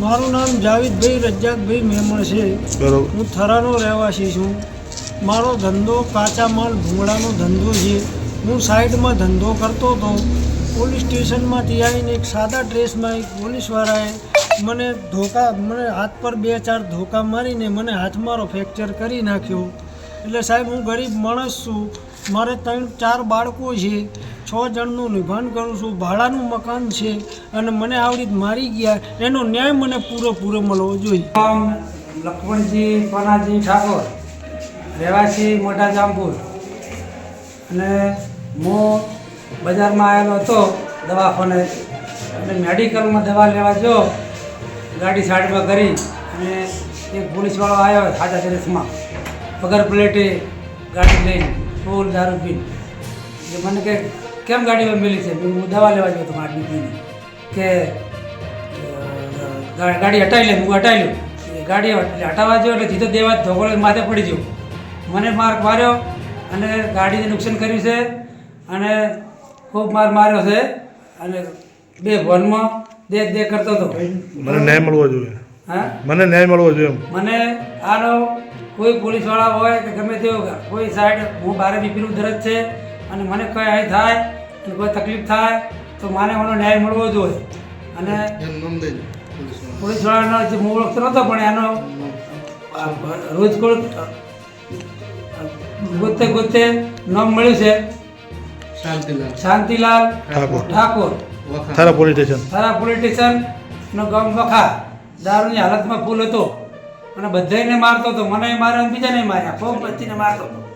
મારું નામ જાવિદભાઈ રજાકભાઈ મેમણ છે. બરોબર. હું થરાનો રહેવાસી છું. મારો ધંધો કાચા માલ ભૂંગળાનો ધંધો છે. હું સાઈડમાં ધંધો કરતો હતો. પોલીસ સ્ટેશનમાંથી આવીને એક સાદા ડ્રેસમાં એક પોલીસવાળાએ મને ધોકા મને હાથ પર બે ચાર ધોકા મારીને મને હાથ મારો ફ્રેક્ચર કરી નાખ્યો. એટલે સાહેબ હું ગરીબ માણસ છું. મારે ત્રણ ચાર બાળકો છે. છ જણનું નિભાન કરું છું. ભાડાનું મકાન છે અને મને આવડી મારી ગયા. એનો ન્યાય મને પૂરેપૂરો મળવો જોઈએ. લક્ષ્મણજી પનાજી, ઠાકોર. રહેવાસી મોટા જામપુર. અને હું બજારમાં આવેલો હતો દવાખાને. અને મેડિકલમાં દવા લેવા જો, ગાડી સાઈડમાં કરી અને એક પોલીસવાળો આવ્યો સાદા ડ્રેસમાં વગર પ્લેટે ગાડી લઈને ફૂલ દારૂ પીને. એટલે મને કે કેમ ગાડીમાં મેલી છે? હું દવા લેવા ગયો તમારા દીકરીને કે ગાડી હટાવી લે હું હટાવી લઉં. ગાડી હટાવવા ગયો એટલે જીતો દેવા ધોગોળે માથે પડી ગયો. મને માર માર્યો અને ગાડીને નુકસાન કર્યું છે અને ખૂબ માર માર્યો છે અને બે ભવનમાં દે દે કરતો હતો. મને ન્યાય મળવો જોઈએ. હા? મને ન્યાય મળવો જોઈએ મને આનો કોઈ પોલીસવાળા હોય કે ગમે તેવો કોઈ સાઈડ હું બારે બીપીનું દરજ છે અને મને કંઈ અહીં થાય કે કોઈ તકલીફ થાય તો માને મને ન્યાય મળવો જોઈએ. અને પોલીસવાળાનો. જે હું ઓળખતો નહોતો પણ એનો રોજ કોળ ગોતે ગોતે નામ મળ્યું છે. Shantilal. Thakor. Thakor. Thara police station. તારા પોલિટિશિયન નો ગામ વખા દારૂની હાલતમાં ફૂલ હતો. અને બધાને મારતો હતો. મને માર્યો બીજાને માર્યા. ફોમ પછીને મારતો હતો.